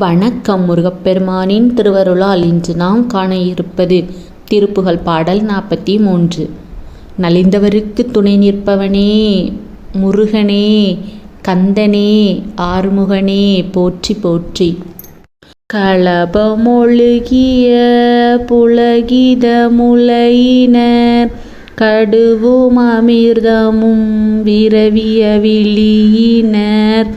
வணக்கம் முருகப்பெருமானின் திருவருளால் இன்று நாம் காண இருப்பது திருப்புகழ் பாடல் நாற்பத்தி மூன்று. நலிந்தவருக்கு துணை நிற்பவனே முருகனே கந்தனே ஆறுமுகனே போற்றி போற்றி. களபமொழுகிய புலகித முலையினர் கடுவும் அமிர்தமும் விரவிய விழியினர்.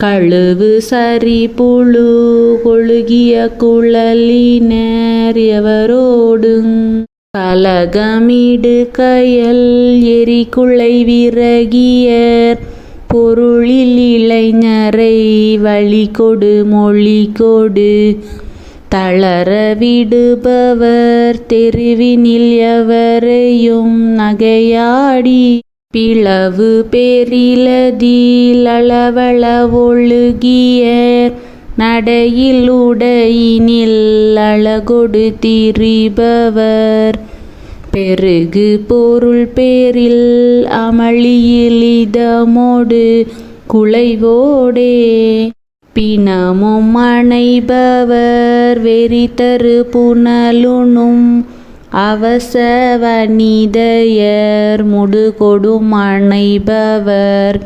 கழுவு சரி புழு கொழுகிய குழலினர் எவரோடுங் கலகமிடு கயல் எரிகுலை விறகியர். பொருளில் இளைஞரை வழி கொடு மொழி கொடு. தளர விடுபவர் தெருவினில் எவரையும் நகையாடி. பிளவு பேரிலதில் ஒழுகிய நடையில் உடையினில் அழகொடு திரிபவர். பெருகு பொருள் பேரில் அமளியில் இதமோடு குலைவோடே. பிணமும் அணைபவர் வெறித்தரு புனலுணும் அவசவனிதையர் முடுகொடும் அணைபவர்.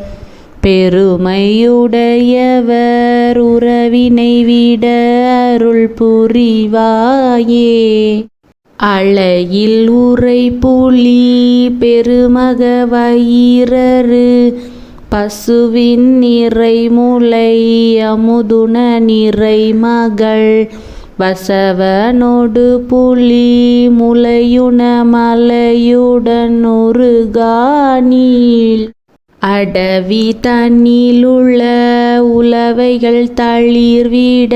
பெருமையுடையவர் உறவினை விட அருள் புரிவாயே. அழையில் உரை புலி பெருமக வயிறரு பசுவின் நிறைமுலை அமுதுன நிறை மகள். வசவனொடு புலி முலையுண மலையுடன் ஒரு காணீள் அடவி தண்ணிலுள்ள உலவைகள் தளிர்விட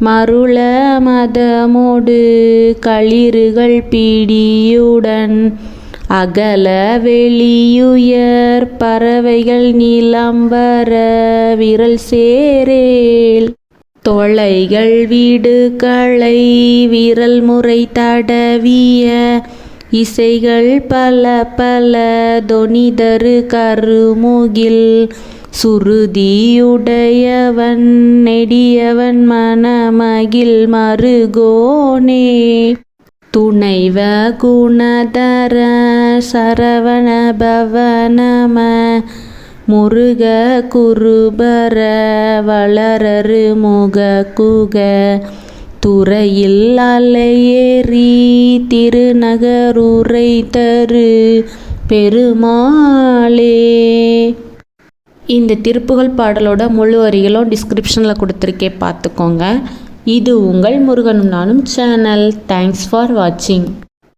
மருள மதமோடு களிறுகள் பிடியுடன். அகல வெளியுயர் பறவைகள் நிலம்பர விரல் சேரேல். தொலைகள் வீடுகளை விரல் முறை தடவிய இசைகள் பல பல தொனிதரு கருமுகில். சுருதியுடையவன் நெடியவன் மனமகில் மருகோனே. துணைவ குணதர சரவண பவனம முருக குருபர வளரரு முக குக. துறையில் அலையேறி திருநகருரை தரு பெருமாளே. இந்த திருப்புகழ் பாடலோட முழு வரிகளும் டிஸ்கிரிப்ஷனில் கொடுத்துருக்கே பார்த்துக்கோங்க. இது உங்கள் முருகனும் நானும் சேனல் தேங்க்ஸ் ஃபார் வாட்சிங்